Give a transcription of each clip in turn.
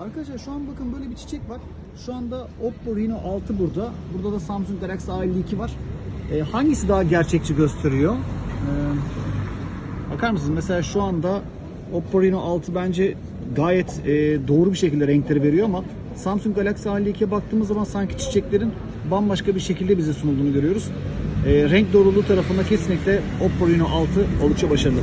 Arkadaşlar şu an bakın böyle bir çiçek var. Şu anda Oppo Reno 6 burada. Burada da Samsung Galaxy A52 var. Ee, hangisi daha gerçekçi gösteriyor? Ee, bakar mısınız? Mesela şu anda Oppo Reno 6 bence gayet e, doğru bir şekilde renkleri veriyor ama Samsung Galaxy A52'ye baktığımız zaman sanki çiçeklerin bambaşka bir şekilde bize sunulduğunu görüyoruz. Ee, renk doğruluğu tarafında kesinlikle Oppo Reno 6 oldukça başarılı.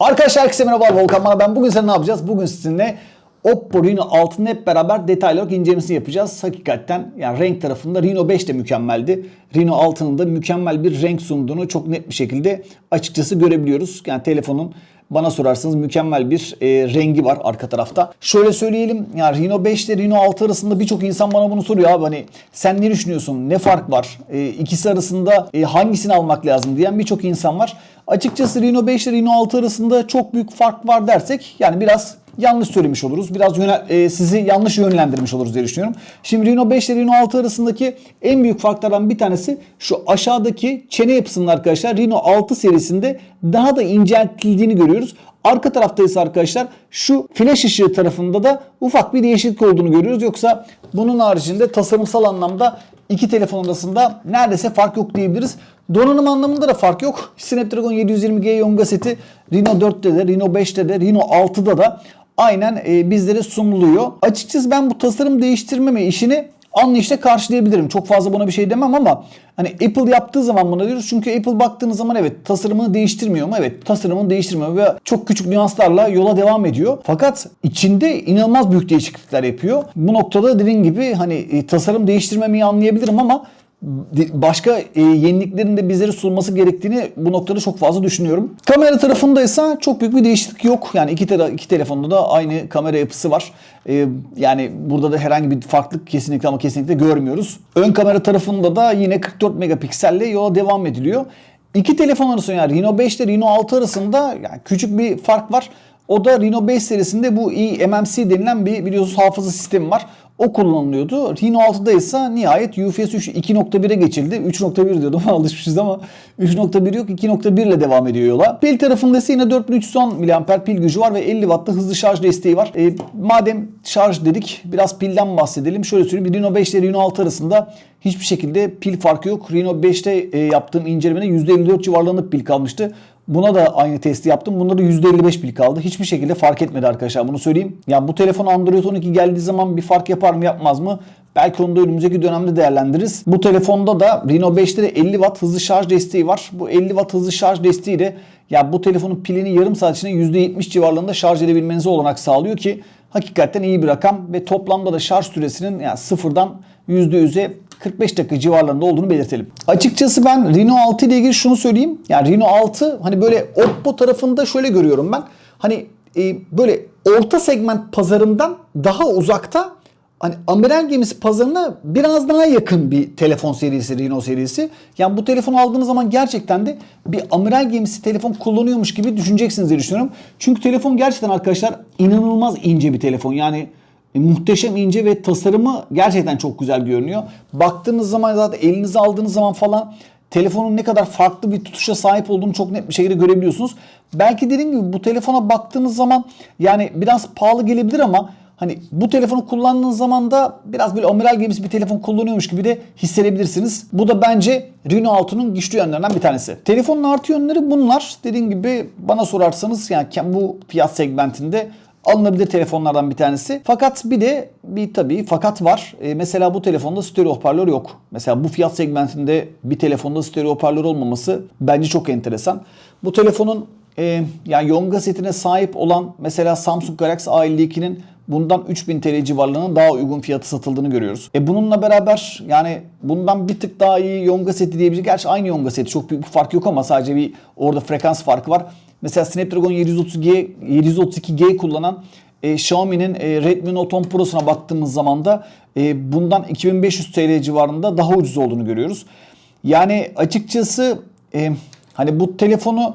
Arkadaşlar herkese merhaba Volkan bana ben. Bugün size ne yapacağız? Bugün sizinle Oppo Reno 6'nın hep beraber detaylı olarak incelemesini yapacağız. Hakikaten yani renk tarafında Reno 5 de mükemmeldi. Reno 6'nın da mükemmel bir renk sunduğunu çok net bir şekilde açıkçası görebiliyoruz. Yani telefonun bana sorarsanız mükemmel bir e, rengi var arka tarafta. Şöyle söyleyelim yani Reno 5 ile Reno 6 arasında birçok insan bana bunu soruyor abi hani sen ne düşünüyorsun? Ne fark var? E, ikisi arasında e, hangisini almak lazım diyen birçok insan var. Açıkçası Reno 5 ile Reno 6 arasında çok büyük fark var dersek yani biraz yanlış söylemiş oluruz. Biraz yöne, e, sizi yanlış yönlendirmiş oluruz diye düşünüyorum. Şimdi Reno 5 ile Reno 6 arasındaki en büyük farklardan bir tanesi şu aşağıdaki çene yapısının arkadaşlar Reno 6 serisinde daha da inceltildiğini görüyoruz. Arka tarafta ise arkadaşlar şu flash ışığı tarafında da ufak bir değişiklik olduğunu görüyoruz. Yoksa bunun haricinde tasarımsal anlamda iki telefon arasında neredeyse fark yok diyebiliriz. Donanım anlamında da fark yok. Snapdragon 720G Yonga seti Reno 4'te de, Reno 5'te de, Reno 6'da da aynen e, bizlere sunuluyor. Açıkçası ben bu tasarım değiştirmeme işini anlayışla karşılayabilirim. Çok fazla buna bir şey demem ama hani Apple yaptığı zaman buna diyoruz. Çünkü Apple baktığınız zaman evet tasarımını değiştirmiyor mu? Evet tasarımını değiştirmiyor ve çok küçük nüanslarla yola devam ediyor. Fakat içinde inanılmaz büyük değişiklikler yapıyor. Bu noktada dediğim gibi hani e, tasarım değiştirmemeyi anlayabilirim ama başka e, yeniliklerin de bizlere sunması gerektiğini bu noktada çok fazla düşünüyorum. Kamera tarafında ise çok büyük bir değişiklik yok. Yani iki, tele, iki telefonda da aynı kamera yapısı var. E, yani burada da herhangi bir farklılık kesinlikle ama kesinlikle görmüyoruz. Ön kamera tarafında da yine 44 megapikselle yola devam ediliyor. İki telefon arasında yani Reno 5 ile Reno 6 arasında yani küçük bir fark var. O da Reno 5 serisinde bu eMMC denilen bir biliyorsunuz hafıza sistemi var. O kullanılıyordu. Reno 6'da ise nihayet UFS 3 2.1'e geçildi. 3.1 diyordum alışmışız ama 3.1 yok 2.1 ile devam ediyor yola. Pil tarafında ise yine 4310 mAh pil gücü var ve 50 Watt'ta hızlı şarj desteği var. E, madem şarj dedik biraz pilden bahsedelim. Şöyle söyleyeyim Reno 5 ile Reno 6 arasında hiçbir şekilde pil farkı yok. Reno 5'te e, yaptığım incelemede %54 civarlarında pil kalmıştı. Buna da aynı testi yaptım. Bunda da %55 pil kaldı. Hiçbir şekilde fark etmedi arkadaşlar bunu söyleyeyim. Yani bu telefon Android 12 geldiği zaman bir fark yapar mı yapmaz mı? Belki onu da önümüzdeki dönemde değerlendiririz. Bu telefonda da Reno 5'te de 50 Watt hızlı şarj desteği var. Bu 50 Watt hızlı şarj desteği de ya bu telefonun pilini yarım saat içinde %70 civarlarında şarj edebilmenize olanak sağlıyor ki hakikaten iyi bir rakam ve toplamda da şarj süresinin yani sıfırdan %100'e 45 dakika civarlarında olduğunu belirtelim. Açıkçası ben Reno 6 ile ilgili şunu söyleyeyim. Yani Reno 6 hani böyle Oppo tarafında şöyle görüyorum ben. Hani e, böyle orta segment pazarından daha uzakta hani amiral gemisi pazarına biraz daha yakın bir telefon serisi Reno serisi. Yani bu telefonu aldığınız zaman gerçekten de bir amiral gemisi telefon kullanıyormuş gibi düşüneceksiniz diye düşünüyorum. Çünkü telefon gerçekten arkadaşlar inanılmaz ince bir telefon. Yani muhteşem ince ve tasarımı gerçekten çok güzel görünüyor. Baktığınız zaman zaten elinize aldığınız zaman falan telefonun ne kadar farklı bir tutuşa sahip olduğunu çok net bir şekilde görebiliyorsunuz. Belki dediğim gibi bu telefona baktığınız zaman yani biraz pahalı gelebilir ama hani bu telefonu kullandığınız zaman da biraz böyle amiral gemisi bir telefon kullanıyormuş gibi de hissedebilirsiniz. Bu da bence Reno 6'nın güçlü yönlerinden bir tanesi. Telefonun artı yönleri bunlar. Dediğim gibi bana sorarsanız yani bu fiyat segmentinde alınabilir telefonlardan bir tanesi. Fakat bir de bir tabii fakat var. E, mesela bu telefonda stereo hoparlör yok. Mesela bu fiyat segmentinde bir telefonda stereo hoparlör olmaması bence çok enteresan. Bu telefonun e, yani Yonga setine sahip olan mesela Samsung Galaxy A52'nin bundan 3000 TL civarlarının daha uygun fiyatı satıldığını görüyoruz. E bununla beraber yani bundan bir tık daha iyi Yonga seti diyebiliriz. Gerçi aynı Yonga seti çok büyük bir fark yok ama sadece bir orada frekans farkı var. Mesela Snapdragon 730G, 732G kullanan e, Xiaomi'nin e, Redmi Note 10 Pro'suna baktığımız zaman da e, bundan 2500 TL civarında daha ucuz olduğunu görüyoruz. Yani açıkçası e, hani bu telefonu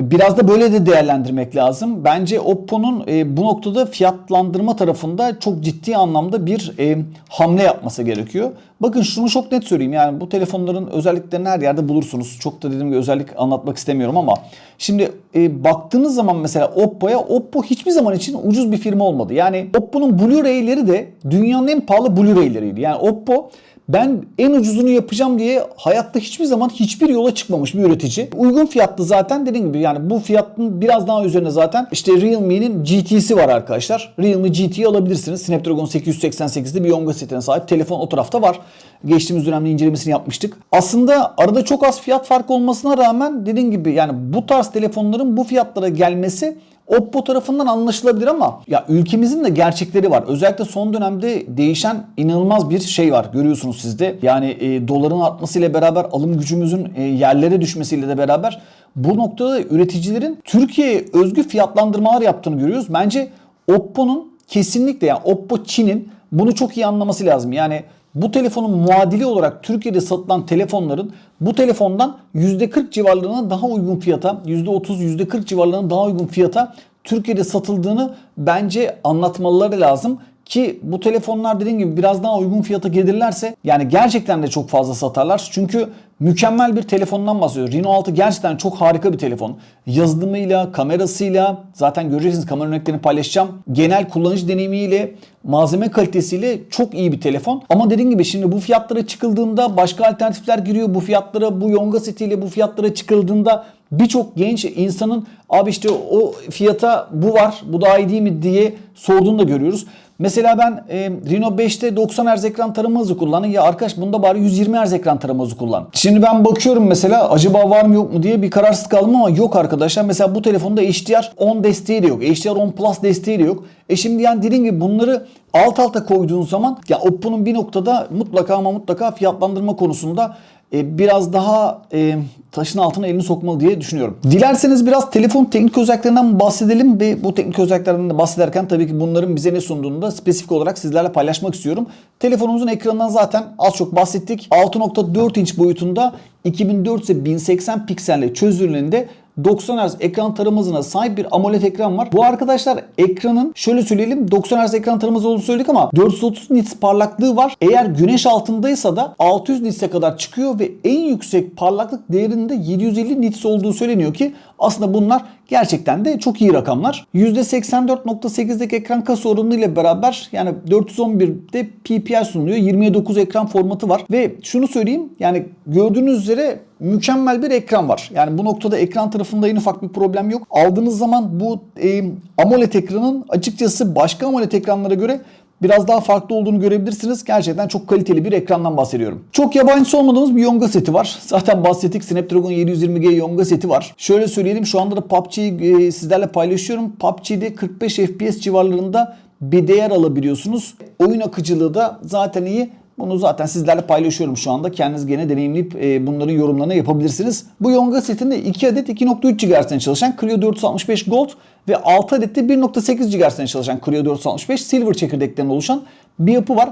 Biraz da böyle de değerlendirmek lazım. Bence Oppo'nun e, bu noktada fiyatlandırma tarafında çok ciddi anlamda bir e, hamle yapması gerekiyor. Bakın şunu çok net söyleyeyim. Yani bu telefonların özelliklerini her yerde bulursunuz. Çok da dediğim gibi özellik anlatmak istemiyorum ama şimdi e, baktığınız zaman mesela Oppo'ya Oppo hiçbir zaman için ucuz bir firma olmadı. Yani Oppo'nun Blu-ray'leri de dünyanın en pahalı Blu-ray'leriydi. Yani Oppo ben en ucuzunu yapacağım diye hayatta hiçbir zaman hiçbir yola çıkmamış bir üretici. Uygun fiyatlı zaten dediğim gibi yani bu fiyatın biraz daha üzerine zaten işte Realme'nin GT'si var arkadaşlar. Realme GT'yi alabilirsiniz. Snapdragon 888'de bir Yonga setine sahip telefon o tarafta var. Geçtiğimiz dönemde incelemesini yapmıştık. Aslında arada çok az fiyat farkı olmasına rağmen dediğim gibi yani bu tarz telefonların bu fiyatlara gelmesi Oppo tarafından anlaşılabilir ama ya ülkemizin de gerçekleri var. Özellikle son dönemde değişen inanılmaz bir şey var. Görüyorsunuz siz de. Yani e, doların artmasıyla beraber alım gücümüzün e, yerlere düşmesiyle de beraber bu noktada üreticilerin Türkiye'ye özgü fiyatlandırmalar yaptığını görüyoruz. Bence Oppo'nun kesinlikle yani Oppo Çin'in bunu çok iyi anlaması lazım. Yani bu telefonun muadili olarak Türkiye'de satılan telefonların bu telefondan %40 civarlarına daha uygun fiyata, %30, %40 civarlarına daha uygun fiyata Türkiye'de satıldığını bence anlatmaları lazım. Ki bu telefonlar dediğim gibi biraz daha uygun fiyata gelirlerse yani gerçekten de çok fazla satarlar. Çünkü mükemmel bir telefondan bahsediyoruz. Reno 6 gerçekten çok harika bir telefon. Yazılımıyla, kamerasıyla zaten göreceksiniz kamera örneklerini paylaşacağım. Genel kullanıcı deneyimiyle, malzeme kalitesiyle çok iyi bir telefon. Ama dediğim gibi şimdi bu fiyatlara çıkıldığında başka alternatifler giriyor. Bu fiyatlara, bu Yonga setiyle bu fiyatlara çıkıldığında birçok genç insanın abi işte o fiyata bu var, bu daha iyi değil mi diye sorduğunu da görüyoruz. Mesela ben e, Reno 5'te 90 Hz ekran tarama hızı kullanın. Ya arkadaş bunda bari 120 Hz ekran tarama hızı kullan. Şimdi ben bakıyorum mesela acaba var mı yok mu diye bir kararsız kaldım ama yok arkadaşlar. Mesela bu telefonda HDR 10 desteği de yok. HDR 10 Plus desteği de yok. E şimdi yani dediğim gibi bunları alt alta koyduğun zaman ya Oppo'nun bir noktada mutlaka ama mutlaka fiyatlandırma konusunda e, biraz daha e, taşın altına elini sokmalı diye düşünüyorum. Dilerseniz biraz telefon teknik özelliklerinden bahsedelim ve bu teknik özelliklerden de bahsederken tabii ki bunların bize ne sunduğunu da spesifik olarak sizlerle paylaşmak istiyorum. Telefonumuzun ekranından zaten az çok bahsettik. 6.4 inç boyutunda 2400 ise 1080 pikselle çözünürlüğünde 90 Hz ekran hızına sahip bir AMOLED ekran var. Bu arkadaşlar ekranın şöyle söyleyelim 90 Hz ekran tarama hızı olduğunu söyledik ama 430 nits parlaklığı var. Eğer güneş altındaysa da 600 nits'e kadar çıkıyor ve en yüksek parlaklık değerinde 750 nits olduğu söyleniyor ki aslında bunlar gerçekten de çok iyi rakamlar. %84.8'deki ekran kasa oranı ile beraber yani 411'de PPI sunuluyor. 29 ekran formatı var ve şunu söyleyeyim yani gördüğünüz üzere mükemmel bir ekran var. Yani bu noktada ekran tarafında en ufak bir problem yok. Aldığınız zaman bu e, AMOLED ekranın açıkçası başka AMOLED ekranlara göre biraz daha farklı olduğunu görebilirsiniz. Gerçekten çok kaliteli bir ekrandan bahsediyorum. Çok yabancısı olmadığımız bir Yonga seti var. Zaten bahsettik Snapdragon 720G Yonga seti var. Şöyle söyleyelim şu anda da PUBG'yi e, sizlerle paylaşıyorum. PUBG'de 45 FPS civarlarında bir değer alabiliyorsunuz. Oyun akıcılığı da zaten iyi. Bunu zaten sizlerle paylaşıyorum şu anda. Kendiniz gene deneyimleyip e, bunların yorumlarını yapabilirsiniz. Bu Yonga setinde 2 adet 2.3 GHz'den çalışan Creo 465 Gold ve 6 adet de 1.8 GHz'den çalışan Creo 465 Silver çekirdeklerinden oluşan bir yapı var.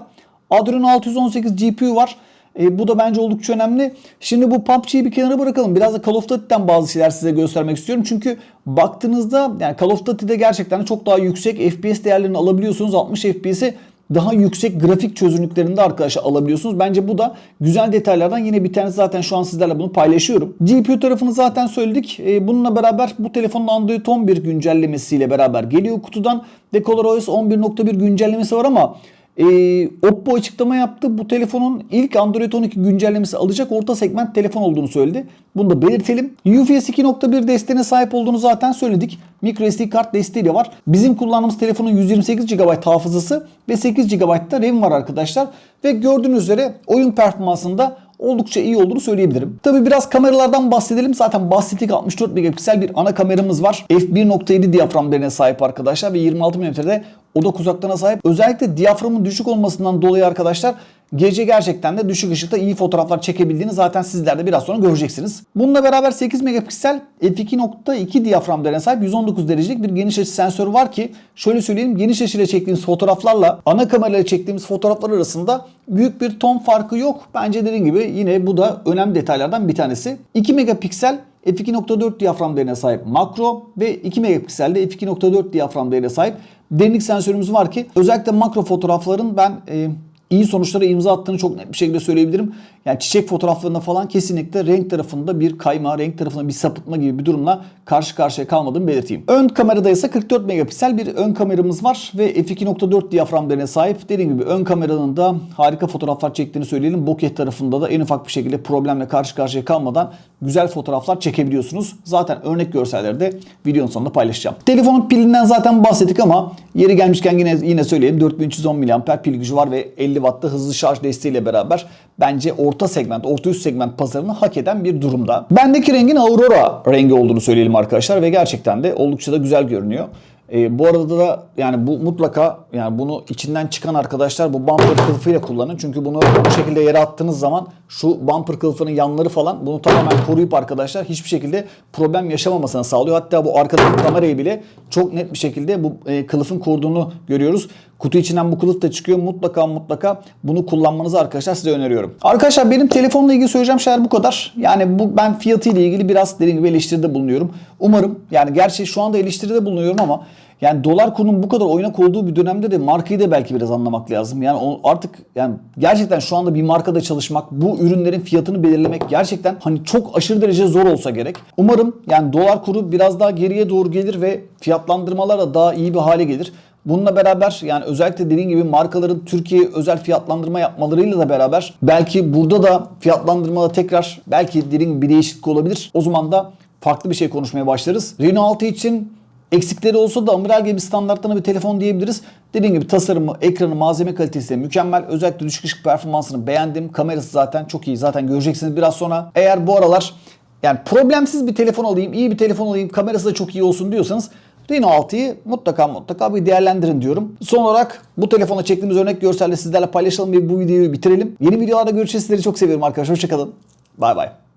Adreno 618 GPU var. E, bu da bence oldukça önemli. Şimdi bu PUBG'yi bir kenara bırakalım. Biraz da Call of Duty'den bazı şeyler size göstermek istiyorum. Çünkü baktığınızda yani Call of Duty'de gerçekten çok daha yüksek FPS değerlerini alabiliyorsunuz. 60 FPS'i daha yüksek grafik çözünürlüklerinde arkadaşlar alabiliyorsunuz. Bence bu da güzel detaylardan yine bir tanesi zaten şu an sizlerle bunu paylaşıyorum. GPU tarafını zaten söyledik. Ee, bununla beraber bu telefonun Android 11 güncellemesiyle beraber geliyor kutudan. ve ColorOS 11.1 güncellemesi var ama e, Oppo açıklama yaptı. Bu telefonun ilk Android 12 güncellemesi alacak orta segment telefon olduğunu söyledi. Bunu da belirtelim. UFS 2.1 desteğine sahip olduğunu zaten söyledik. MicroSD kart desteği de var. Bizim kullandığımız telefonun 128 GB hafızası ve 8 GB da RAM var arkadaşlar. Ve gördüğünüz üzere oyun performansında oldukça iyi olduğunu söyleyebilirim. Tabi biraz kameralardan bahsedelim. Zaten bahsettik 64 megapiksel bir ana kameramız var. f1.7 diyaframlarına sahip arkadaşlar ve 26 mm'de odak uzaklığına sahip. Özellikle diyaframın düşük olmasından dolayı arkadaşlar gece gerçekten de düşük ışıkta iyi fotoğraflar çekebildiğini zaten sizler de biraz sonra göreceksiniz. Bununla beraber 8 megapiksel f2.2 diyafram değerine sahip 119 derecelik bir geniş açı sensörü var ki şöyle söyleyeyim geniş açıyla çektiğimiz fotoğraflarla ana kamerayla çektiğimiz fotoğraflar arasında büyük bir ton farkı yok. Bence dediğim gibi yine bu da önemli detaylardan bir tanesi. 2 megapiksel f2.4 diyafram değerine sahip makro ve 2 megapikselde f2.4 diyafram değerine sahip derinlik sensörümüz var ki özellikle makro fotoğrafların ben e, iyi sonuçlara imza attığını çok net bir şekilde söyleyebilirim. Yani çiçek fotoğraflarında falan kesinlikle renk tarafında bir kayma, renk tarafında bir sapıtma gibi bir durumla karşı karşıya kalmadığımı belirteyim. Ön kamerada ise 44 megapiksel bir ön kameramız var ve f2.4 diyafram değerine sahip. Dediğim gibi ön kameranın da harika fotoğraflar çektiğini söyleyelim. Bokeh tarafında da en ufak bir şekilde problemle karşı karşıya kalmadan güzel fotoğraflar çekebiliyorsunuz. Zaten örnek görselleri de videonun sonunda paylaşacağım. Telefonun pilinden zaten bahsettik ama yeri gelmişken yine yine söyleyeyim 4310 mAh pil gücü var ve 50 Watt'ta hızlı şarj desteğiyle beraber bence orta segment, orta üst segment pazarını hak eden bir durumda. Bendeki rengin Aurora rengi olduğunu söyleyelim arkadaşlar ve gerçekten de oldukça da güzel görünüyor. Ee, bu arada da yani bu mutlaka yani bunu içinden çıkan arkadaşlar bu bumper kılıfıyla kullanın. Çünkü bunu bu şekilde yere attığınız zaman şu bumper kılıfının yanları falan bunu tamamen koruyup arkadaşlar hiçbir şekilde problem yaşamamasını sağlıyor. Hatta bu arkadaki kamerayı bile çok net bir şekilde bu e, kılıfın koruduğunu görüyoruz. Kutu içinden bu kılıf da çıkıyor. Mutlaka mutlaka bunu kullanmanızı arkadaşlar size öneriyorum. Arkadaşlar benim telefonla ilgili söyleyeceğim şeyler bu kadar. Yani bu ben fiyatı ile ilgili biraz dediğim gibi eleştiride bulunuyorum. Umarım yani gerçi şu anda eleştiride bulunuyorum ama yani dolar kurunun bu kadar oynak olduğu bir dönemde de markayı da belki biraz anlamak lazım. Yani artık yani gerçekten şu anda bir markada çalışmak, bu ürünlerin fiyatını belirlemek gerçekten hani çok aşırı derece zor olsa gerek. Umarım yani dolar kuru biraz daha geriye doğru gelir ve fiyatlandırmalar da daha iyi bir hale gelir. Bununla beraber yani özellikle dediğim gibi markaların Türkiye özel fiyatlandırma yapmalarıyla da beraber belki burada da fiyatlandırmada tekrar belki dediğim bir değişiklik olabilir. O zaman da farklı bir şey konuşmaya başlarız. Reno 6 için eksikleri olsa da amiral gibi standartlarına bir telefon diyebiliriz. Dediğim gibi tasarımı, ekranı, malzeme kalitesi de mükemmel. Özellikle düşük ışık performansını beğendim. Kamerası zaten çok iyi. Zaten göreceksiniz biraz sonra. Eğer bu aralar yani problemsiz bir telefon alayım, iyi bir telefon alayım, kamerası da çok iyi olsun diyorsanız Reno 6'yı mutlaka mutlaka bir değerlendirin diyorum. Son olarak bu telefona çektiğimiz örnek görselle sizlerle paylaşalım ve bu videoyu bitirelim. Yeni videolarda görüşeceğiz. Sizleri çok seviyorum arkadaşlar. Hoşçakalın. Bay bay.